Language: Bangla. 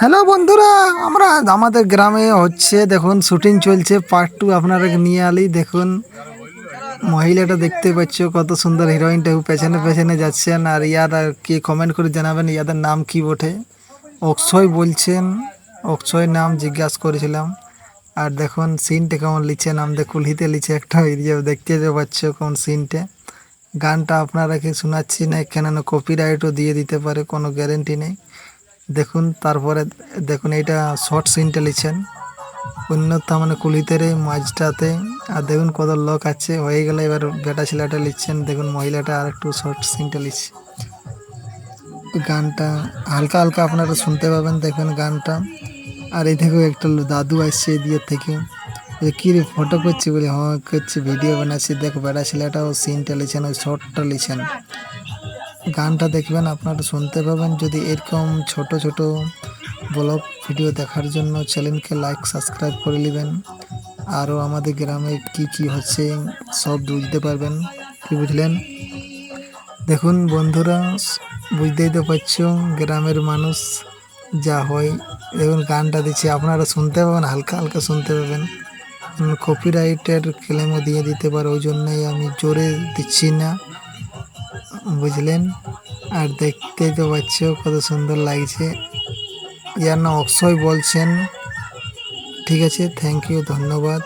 হ্যালো বন্ধুরা, আমরা আমাদের গ্রামে হচ্ছে, দেখুন, শুটিং চলছে পার্ট টু আপনারা নিয়ে আলি দেখুন। মহিলাটা দেখতে পাচ্ছ, কত সুন্দর হিরোইনটা পেছনে পেছনে যাচ্ছেন, আর ইয়ার আর কি কমেন্ট করে জানাবেন, ইয়াদের নাম কি বটে? অক্ষয় বলছেন অক্ষয় নাম জিজ্ঞাসা করেছিলাম। আর দেখুন সিনটা কেমন লিখছে আমাদের কুলহিতে লিখছে একটা এরিয়া দেখতে পাচ্ছ কোন সিনটা গানটা আপনারা কি শোনাচ্ছি না কেননা কপিরাইটও দিয়ে দিতে পারে, কোনো গ্যারেন্টি নেই। দেখুন, তারপরে দেখুন এটা শর্ট সিনটা লিখছেন। অন্যথা মানে কুলিতের মাঝটাতে, আর দেখুন কত লোক আছে। হয়ে গেলে এবার বেটা ছেলেটা লিখছেন, দেখুন মহিলাটা আর একটু শর্ট সিনটা লিখছে। গানটা হালকা হালকা আপনারা শুনতে পাবেন দেখবেন গানটা। আর এই থেকেও একটা দাদু আসছে এদিকে থেকে। কী রে ফটো করছি বলে হ্যাঁ করছি ভিডিও বানাচ্ছি। দেখো বেটা ছেলেটাও সিনটা লিখছেন, ওই শর্টটা লিখছেন। গানটা দেখবেন, আপনারা শুনতে পাবেন। যদি এরকম ছোট ছোট ব্লগ ভিডিও দেখার জন্য চ্যানেলকে লাইক, সাবস্ক্রাইব করে নেবেন। আরও আমাদের গ্রামে কি কি হচ্ছে, সব বুঝতে পারবেন। কি বুঝলেন? দেখুন বন্ধুরা, বুঝতেই তো পারছ, গ্রামের মানুষ যা হয়। দেখুন গানটা দিচ্ছি, আপনারা শুনতে পাবেন, হালকা হালকা শুনতে পাবেন। কপিরাইটের ক্লেমও দিয়ে দিতে পারে, ওই জন্যই আমি জোরে দিচ্ছি না। বুঝলেন? আর দেখতেই তো পাচ্ছ কত সুন্দর লাগছে। ইয়ার নাম অক্ষয় বলছেন। ঠিক আছে থ্যাংক ইউ ধন্যবাদ।